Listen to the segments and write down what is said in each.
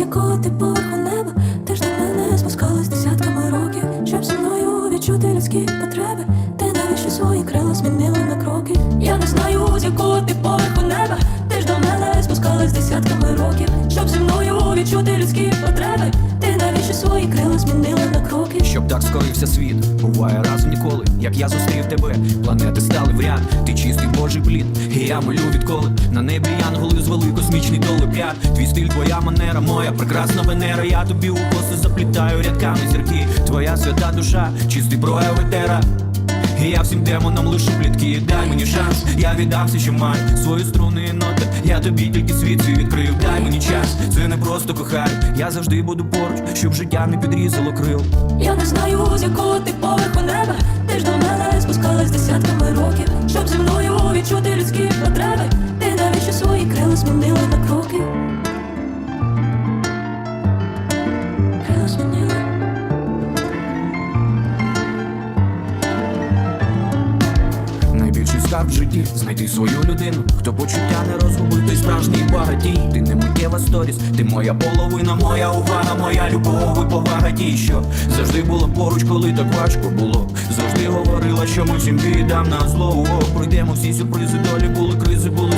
якого ти поверху неба? Ти ж до мене спускалась десятками років. Щоб зі мною відчути людські потреби. Ти навіщо свої крила змінила на кроки? Я не знаю, з якого ти поверху неба. Ти ж до мене спускалась десятками років. Щоб зі мною відчути людські потреби. Ти навіщо свої крила змінила на кроки? Щоб так скорився світ, буває раз ніколи, як я зустрів тебе, планети стали в ряд, ти чистий божий плід, і я молю відколи. На небі космічний долеп'ят. Твій стиль, твоя манера, моя прекрасна венера. Я тобі у коси заплітаю рядками зірки. Твоя свята душа, чистий прояв етера. І я всім демонам лишу плітки, дай мені шанс, я віддам все, що маю Свої струни і ноти, я тобі тільки світ свій відкрив, дай мені час, це не просто кохай, я завжди буду поруч, щоб життя не підрізало крил. Я не знаю, з якого ти поверху неба. Ти ж до мене спускалась десятками років Щоб зі мною відчути людські потреби крила змінила на кроки. Крила змінила Найбільший скарб в житті. Знайти свою людину, хто почуття не розгубив, той справжній багатій. Ти не миттєва сторіс, ти моя половина, моя увага, моя любов і повага. Ті, що завжди була поруч, коли так важко було. Завжди говорила, що ми всім віддам на зло. Пройдемо всі сюрпризи, долі були кризи, були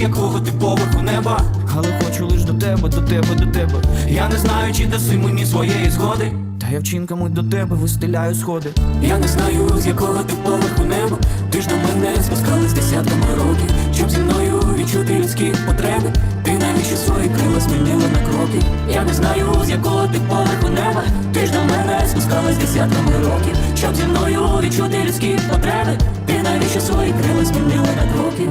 якого ти поверху неба, але хочу лиш до тебе, до тебе, до тебе. Я не знаю, чи даси мені своєї згоди. Та я вчинками до тебе вистеляю сходи. Я не знаю, з якого ти поверху неба. Ти ж до мене спускалась десятками років. Щоб зі мною відчути людські потреби. Ти навіщо свої крила змінила на кроки? Я не знаю, з якого ти поверху неба. Ти ж до мене спускалась десятками років. Щоб зі мною відчути людські потреби. Ти навіщо свої крила змінила на кроки